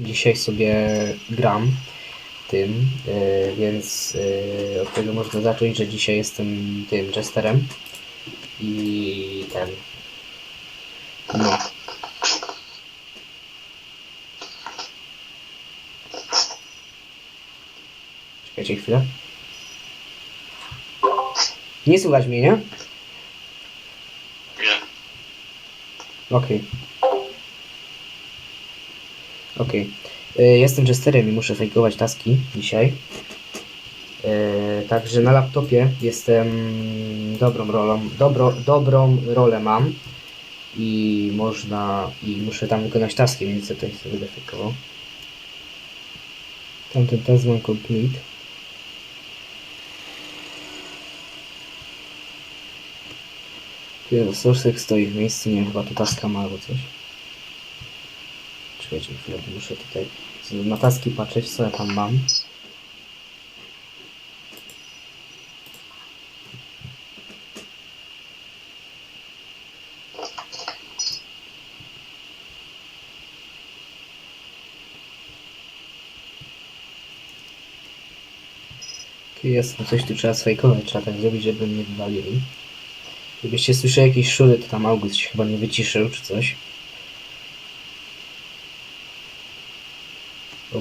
Dzisiaj sobie gram tym, yy, więc yy, od tego można zacząć, że dzisiaj jestem tym Jesterem i ten. No. Czekajcie chwilę. Nie słuchać mnie, nie? Nie. Okej. Okej. Y, Jestem Jesterem i muszę fejkować taski dzisiaj. Y, Także na laptopie jestem dobrą rolą, dobro, dobrą rolę mam i można, i muszę tam wykonać taski, więc ja tutaj sobie będę fejkował. Tamten task mam complete. Sourcek stoi w miejscu, nie wiem, chyba tu taska ma albo coś. Czekajcie chwilę, muszę tutaj na taski patrzeć, co ja tam mam. Jest no coś tu trzeba sfejkować, trzeba tak zrobić, żeby mnie wywalili. Gdybyście słyszeli jakieś szury, to tam August się chyba nie wyciszył, czy coś.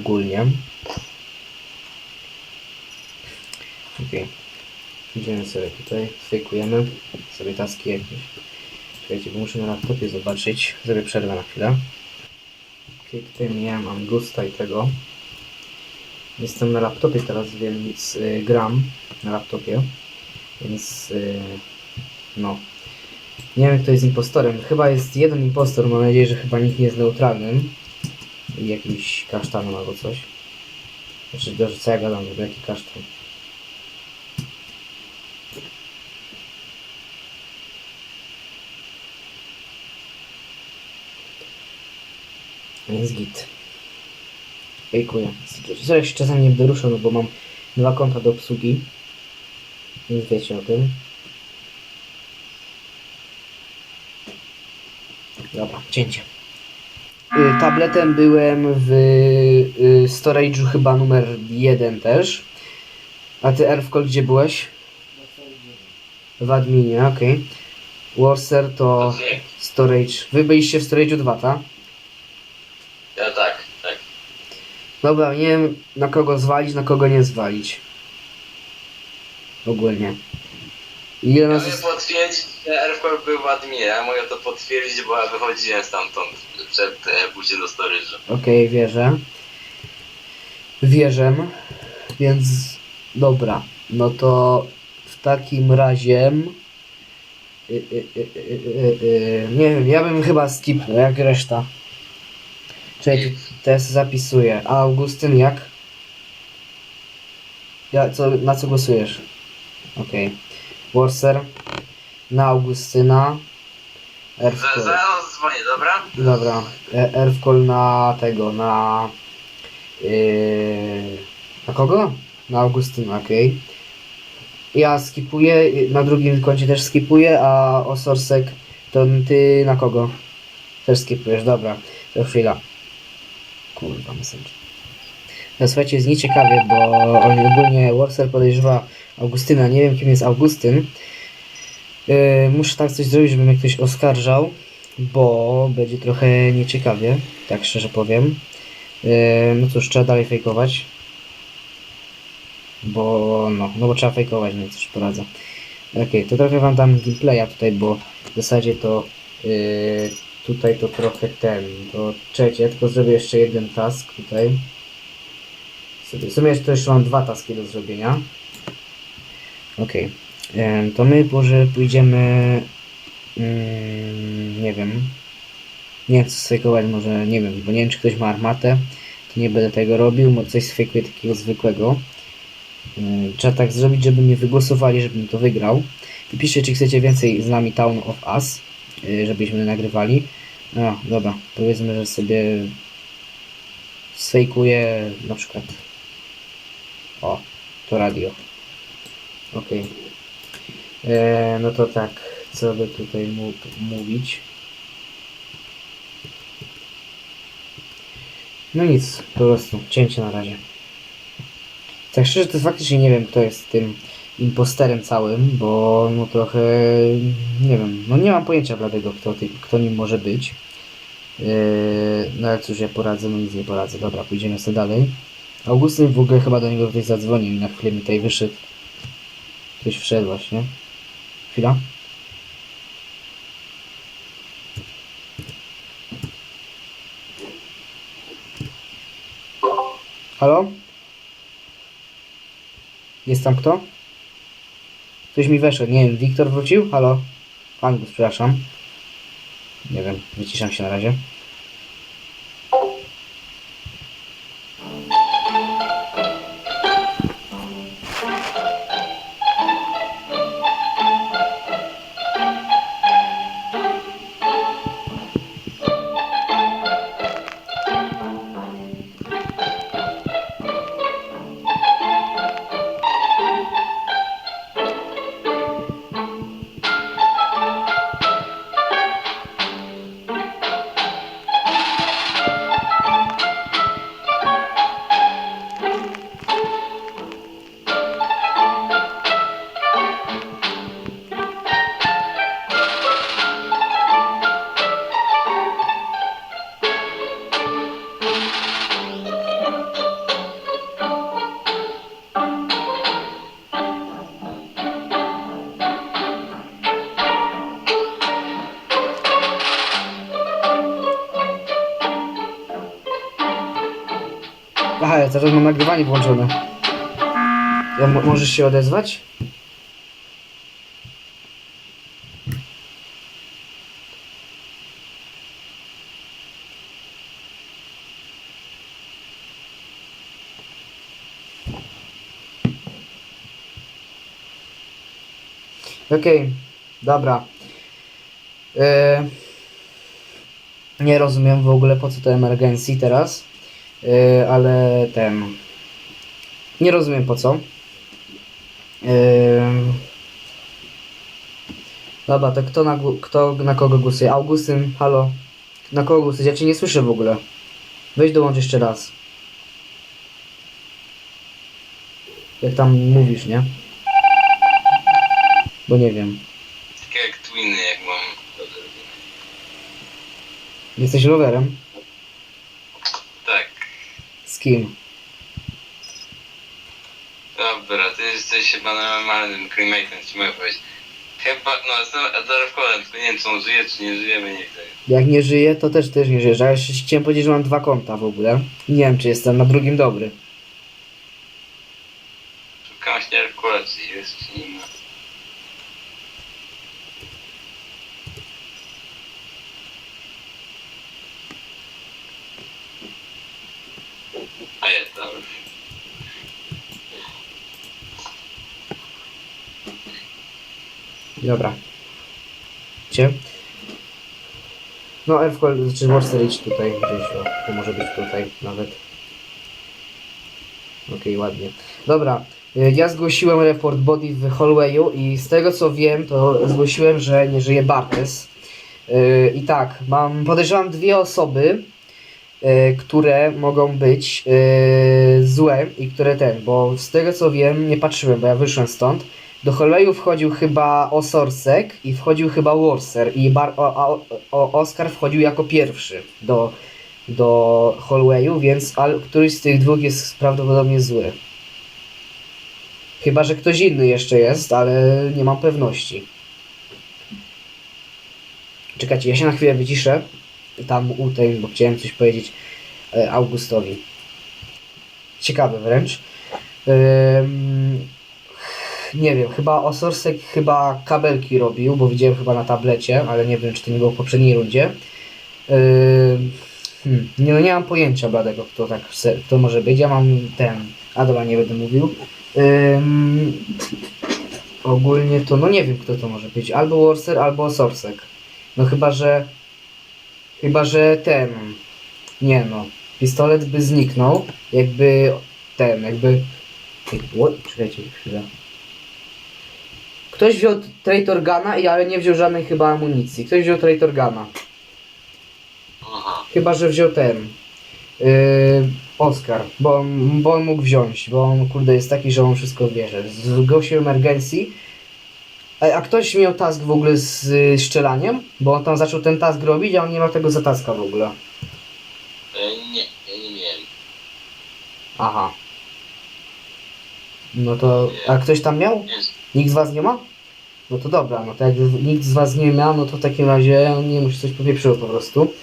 Ogólnie. Okej. Idziemy sobie tutaj, fejkujemy sobie taski jakieś. Czekajcie, bo muszę na laptopie zobaczyć. Zrobię przerwę na chwilę. Okej, tutaj miałem Angusta i tego. Jestem na laptopie teraz, więc y, gram na laptopie. Więc y, no. Nie wiem kto jest impostorem. Chyba jest jeden impostor, mam nadzieję, że chyba nikt nie jest neutralnym. Jakimś kasztanem albo coś. Znaczy, że co ja gadam, że jaki kasztan. Jest git. Zresztą się czasami nie będę no bo mam dwa konta do obsługi. Więc wiecie o tym. Dobra, cięcie. Y, Tabletem byłem w y, storage'u chyba numer jeden też. A ty Erfkol gdzie byłeś? W adminie, okej. Warser to storage. Wy byliście w storage'u 2, tak? Ja tak, tak. Dobra, nie wiem na kogo zwalić, na kogo nie zwalić. Ogólnie. Ile Ja nas jest... potwierdzić, Aircore był w adminie, ja mogę to potwierdzić, bo ja wychodziłem stamtąd przed e, pójściem do storage'u. Okej, wierzę. Wierzę. Więc dobra. No to w takim razie. y, y, y, y, y, y, nie wiem, ja bym chyba skipnął, jak reszta. Czekaj, teraz zapisuję. A Augustyn jak? Ja, co, na co głosujesz? Okej. Warser. Na Augustyna. Za- Erfkol. Zaraz dzwonię, dobra? Dobra, e- Erfkol na tego, na... Yy, na kogo? Na Augustyna, okej. Ja skipuję, y, na drugim koncie też skipuję, a Osorsek to ty na kogo? Też skipujesz, dobra, to chwila. Kurwa, messenger. No słuchajcie, jest nieciekawie, bo on ogólnie Warser podejrzewa Augustyna, nie wiem kim jest Augustyn. Yy, muszę tak coś zrobić, żeby mnie ktoś oskarżał bo będzie trochę nieciekawie, tak szczerze powiem. Yy, no cóż, trzeba dalej fejkować. Bo no, no bo trzeba fejkować, no i cóż poradzę. Okej, to trochę wam dam gameplaya tutaj, bo w zasadzie to yy, tutaj to trochę ten, to trzecie, tylko zrobię jeszcze jeden task tutaj. W sumie to jeszcze mam dwa taski do zrobienia. Okej, Yy, to my może pójdziemy Mm, nie wiem. Nie co sfejkować, może nie wiem, bo nie wiem czy ktoś ma armatę. To nie będę tego robił, może coś sfejkuję takiego zwykłego. Mm, trzeba tak zrobić, żeby mnie wygłosowali, żebym to wygrał. I piszcie, czy chcecie więcej z nami Town of Us, yy, żebyśmy nagrywali. No, dobra, powiedzmy, że sobie sfejkuję na przykład. O, to radio. Okej. Eee, no to tak, co by tutaj mu mówić? No nic, po prostu cięcie na razie. Tak szczerze to faktycznie nie wiem kto jest tym imposterem całym, bo no trochę nie wiem, no nie mam pojęcia dlatego kto, kto nim może być. Yy, no ale cóż ja poradzę, no nic nie poradzę. Dobra, pójdziemy sobie dalej. Augustyn w ogóle chyba do niego tutaj zadzwonił i na chwilę mi tutaj wyszedł. Ktoś wszedł właśnie. Chwila. Halo? Jest tam kto? Ktoś mi weszedł, nie wiem, Wiktor wrócił? Halo? Angus, przepraszam. Nie wiem, wyciszam się na razie. Aha, ja teraz mam nagrywanie włączone. Ja, mo- możesz się odezwać? Okej, dobra. E, nie rozumiem w ogóle po co to emergencji teraz. Yy, ale ten. Nie rozumiem po co. Yy... Dobra, to kto na, kto na kogo głosuje? Augustyn, halo. Na kogo głosujesz? Ja cię nie słyszę w ogóle. Weź dołącz jeszcze raz. Jak tam mówisz, nie? Bo nie wiem. Takie jak twiny, jak mam. Jesteś rowerem? Z kim? Dobra, ty jesteś chyba normalnym cremate'em, ci mogę powiedzieć. Chyba, no, jestem Adarowkolem, tylko nie wiem, czy on żyje, czy nie żyje, my nie chcę. Jak nie żyję, to też też nie żyję. Ja jeszcze chciałem powiedzieć, że mam dwa konta w ogóle. Nie wiem, czy jestem na drugim dobry. Szukam śmierkola, czy jest, czy nie ma. A jest, dobra. Dobra. Gdzie? No, Elfcoil, znaczy Monster idź tutaj gdzieś, o, to może być tutaj nawet. Okej, ładnie. Dobra, y, ja zgłosiłem report body w hallwayu i z tego co wiem, to zgłosiłem, że nie żyje Bartes. Y, I tak, mam, podejrzewam dwie osoby, y, które mogą być złe i które ten, bo z tego co wiem, nie patrzyłem, bo ja wyszłem stąd. Do Hallwayu wchodził chyba Osorsek i wchodził chyba Warser i Bar o, o, o, Oskar wchodził jako pierwszy do, do Hallwayu, więc al, któryś z tych dwóch jest prawdopodobnie zły. Chyba, że ktoś inny jeszcze jest, ale nie mam pewności. Czekajcie, ja się na chwilę wyciszę. Tam u tej, bo chciałem coś powiedzieć e, Augustowi. Ciekawe wręcz. Nie wiem, chyba Osorsek chyba kabelki robił, bo widziałem chyba na tablecie, ale nie wiem, czy to nie było w poprzedniej rundzie. Yy, hmm, nie, no nie mam pojęcia bladego, kto tak kto może być. Ja mam ten, a dobra, nie będę mówił. Ym, ogólnie to, no nie wiem, kto to może być. Albo Warser, albo Osorsek. No chyba, że chyba, że ten, nie no, pistolet by zniknął, jakby ten, jakby? Czekajcie chwilę. Ktoś wziął Traitor Gana, i ale nie wziął żadnej chyba amunicji. Ktoś wziął Traitor Gana. Aha. Chyba, że wziął ten. Yy, Oskar, bo, on- bo on mógł wziąć, bo on kurde jest taki, że on wszystko bierze. Zgłosił emergency. A, a ktoś miał task w ogóle z y, szczelaniem? Bo on tam zaczął ten task robić, a on nie ma tego za taska w ogóle. E, nie, ja nie miałem. Aha. No to, a ktoś tam miał? Nie, Nikt z was nie ma? No to dobra, no to jak nikt z was nie ma, no to w takim razie on nie musi coś popieprzyło po prostu.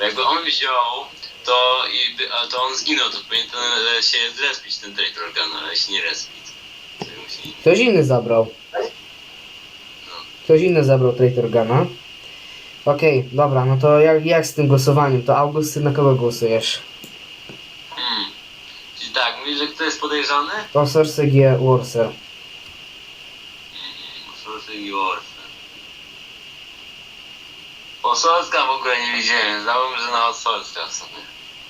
jakby on wziął, to, i, a to on zginął, to powinien ten, się zrespić, ten traitor organ, ale się nie respić. To musi... Ktoś inny zabrał. Ktoś inny zabrał Traitor Gana. Okej, dobra, no to jak, jak z tym głosowaniem? To August, ty na kogo głosujesz? Hmm. Czyli tak, mówisz, że kto jest podejrzany? Osorse G. Warser. Warfare. Osorska w ogóle nie widziałem, zdałem, że na Osorska w sumie.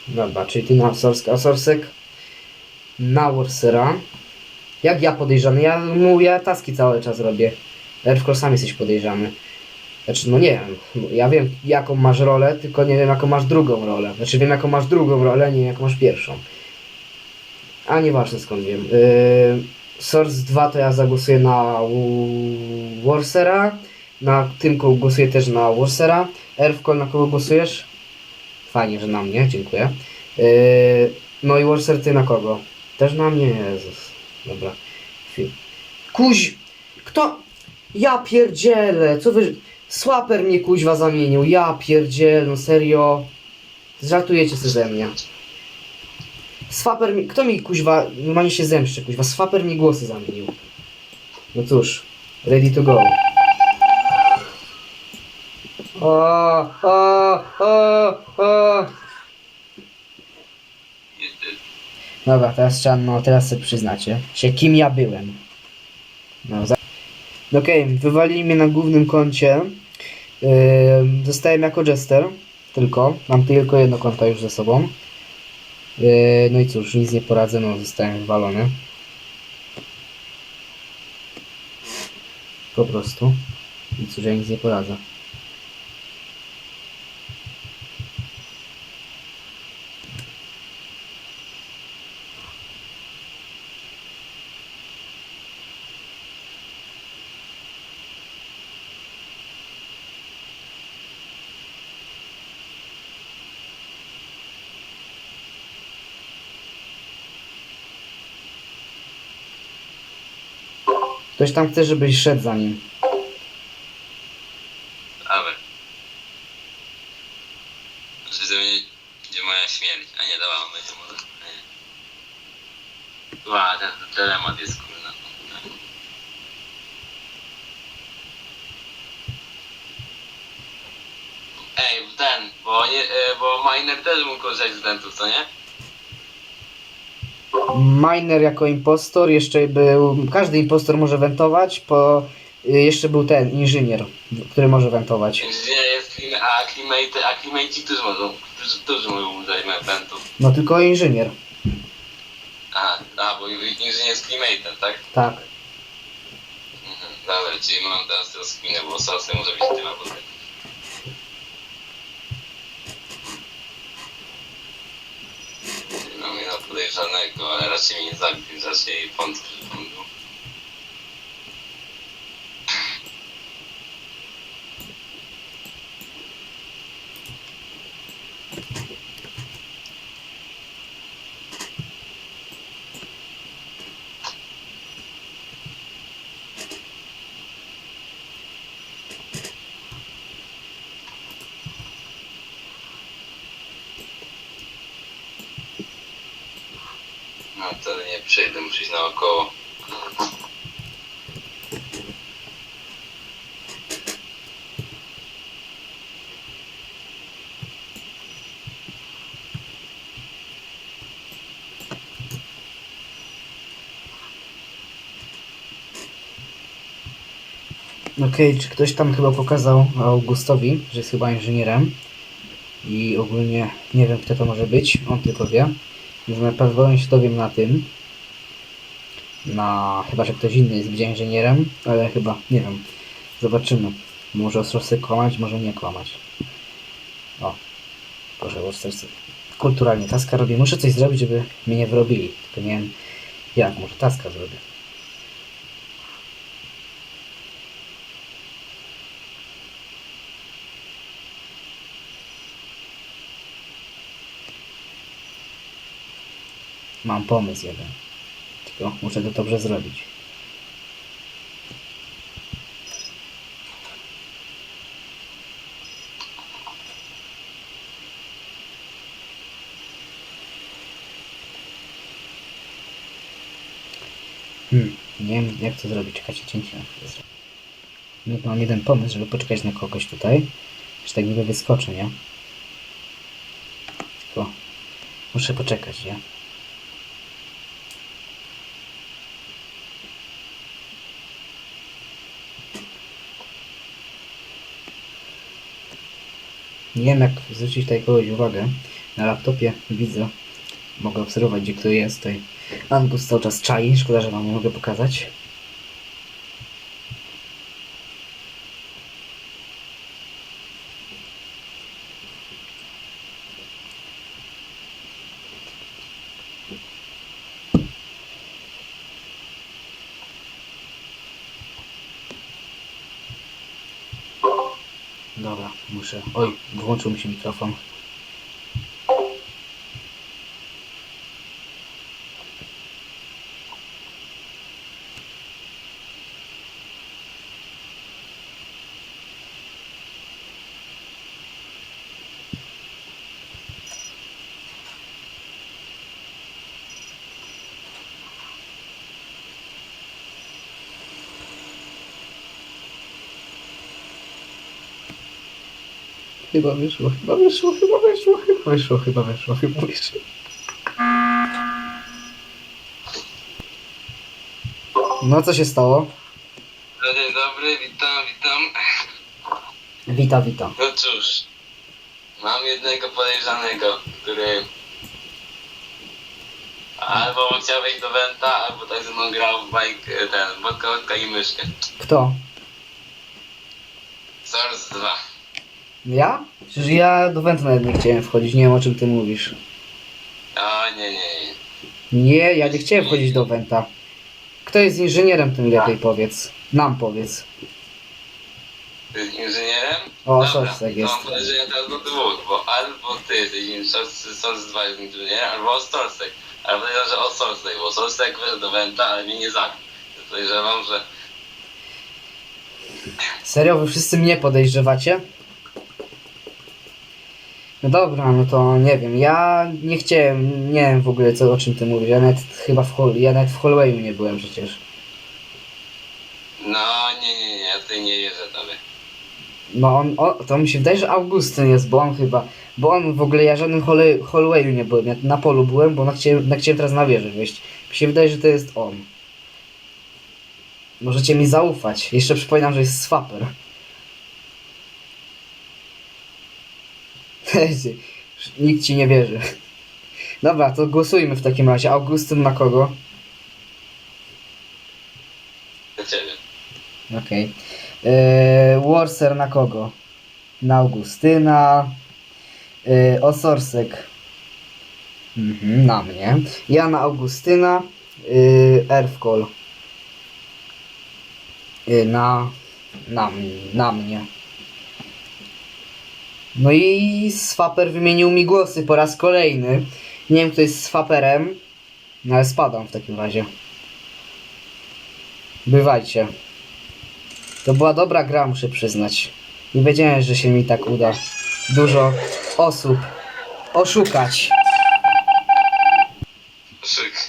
Dobra, czyli ty na Osorska. Osorsek na Warsera. Jak ja podejrzany? Ja mu, ja taski cały czas robię. Tylko sam jesteś podejrzany. Znaczy, no nie wiem. Ja wiem, jaką masz rolę, tylko nie wiem, jaką masz drugą rolę. Znaczy, wiem, jaką masz drugą rolę, nie wiem, jaką masz pierwszą. A nieważne skąd wiem. Yy, Source 2 to ja zagłosuję na Warsera. Na Tymku głosuję też na Warsera. Erfkol, na kogo głosujesz? Fajnie, że na mnie, dziękuję. Yy, no i Warser, ty na kogo? Też na mnie? Jezus. Dobra. Kuź! Kto? Ja pierdzielę! Co wy... Słaper mnie kuźwa zamienił. Ja pierdzielę, no serio. Żartujecie sobie ze mnie. Swaper mi... Kto mi kuźwa... Normalnie się zemszczy kuźwa. Swaper mi głosy zamienił. No cóż. Ready to go. O, o, o, o. Dobra, teraz trzeba, no teraz sobie przyznacie się, kim ja byłem. No, za... Okej, wywalili mnie na głównym koncie. Yy, zostałem jako jester, tylko. Mam tylko jedno konto już ze sobą. Yy, no i cóż, nic nie poradzę, no zostałem wywalony. Po prostu. I cóż, ja nic nie poradzę. Ktoś tam chce, żebyś szedł za nim. Dawaj. Znaczy, to będzie moja śmierć, a nie dała, on będzie może. nie. Ła, ten dylemat jest kurna. Ej, ten, bo nie, e, bo Miner też mógł korzystać z dentów, co nie? Miner jako impostor, jeszcze był. Każdy impostor może wentować, po. y, Jeszcze był ten, inżynier, który może wentować. Inżynier jest a klimate, a klimaci którzy mogą, którzy, mogą dentów. No tylko inżynier. Aha, a, bo inżynier jest klimatem, tak? Tak. Mhm, Dobra, czyli mam teraz rozkminę, bo sosy może być. Mam podejrzanego, ale raczej mnie nie zabił, raczej że on był. No to nie przejdę, muszę iść naokoło. Okej, czy ktoś tam chyba pokazał Augustowi, że jest chyba inżynierem. I ogólnie nie wiem kto to może być, on tylko wie. Więc najprawdopodobniej się dowiem na tym. Na chyba, że ktoś inny jest inżynierem, ale chyba nie wiem. Zobaczymy. Może Ostrowsy kłamać, może nie kłamać. O. Proszę, coś kulturalnie taska robię. Muszę coś zrobić, żeby mnie nie wyrobili. Tylko nie wiem jak, może taska zrobię. Mam pomysł jeden. Muszę to dobrze zrobić. Hmm, nie wiem jak to zrobić. Czekajcie, cięcie. No mam jeden pomysł, żeby poczekać na kogoś tutaj. Że tak niby wyskoczy, nie? Tylko muszę poczekać, nie? Nie wiem zwrócić tutaj kogoś uwagę. Na laptopie widzę, mogę obserwować gdzie kto jest. Tutaj Angus cały czas czai, szkoda, że wam nie mogę pokazać. konuşalım şimdi. Chyba wyszło, chyba wyszło, chyba wyszło, chyba wyszło, chyba wyszło, chyba wyszło. No co się stało? No dzień dobry, witam, witam. Wita, wita. No cóż, mam jednego podejrzanego, który albo chciał wejść do Wenta, albo tak ze mną grał w bajk, ten, wodka, wodka i myszkę. Kto? Source 2. Ja? Przecież ja do Wenta nawet nie chciałem wchodzić, nie wiem o czym ty mówisz. O nie, nie, nie. Nie, ja nie chciałem wchodzić do Wenta. Kto jest inżynierem, tym lepiej powiedz. Nam powiedz. Ty jest inżynierem? O, Sorsek to jest. mam podejrzenia teraz do dwóch, bo albo ty jesteś in- Source, Source 2 jest inżynierem, albo o Sorsek. Ale podejrzewam, że o Sorsek, bo Sorsek weszł do Wenta, ale mnie nie zabił. Podejrzewam, że Serio, wy wszyscy mnie podejrzewacie? No dobra, no to nie wiem, ja nie chciałem, nie wiem w ogóle co, o czym ty mówisz, ja nawet chyba w, hol, ja nawet w Hallwayu nie byłem przecież. no nie, nie, nie, ja tutaj nie wierzę tobie. No on, o, to mi się wydaje, że Augustyn jest, bo on chyba, bo on w ogóle, ja żadnym Hall- Hallwayu nie byłem, ja na polu byłem, bo na chciałem, na chciałem teraz na wieżę wejść. Mi się wydaje, że to jest on. Możecie mi zaufać, jeszcze przypominam, że jest swapper. Nikt ci nie wierzy. Dobra, to głosujmy w takim razie. Augustyn na kogo? Do ciebie. Okej. Okay. Warser na kogo? Na Augustyna. Yy, Osorsek. Mhm, na mnie. Ja na Augustyna. Yy, Erfkol. Yy, na, na, na mnie. No i Swaper wymienił mi głosy po raz kolejny. Nie wiem kto jest Swaperem. No ale spadam w takim razie. Bywajcie. To była dobra gra, muszę przyznać. Nie wiedziałem, że się mi tak uda dużo osób oszukać. Szyk.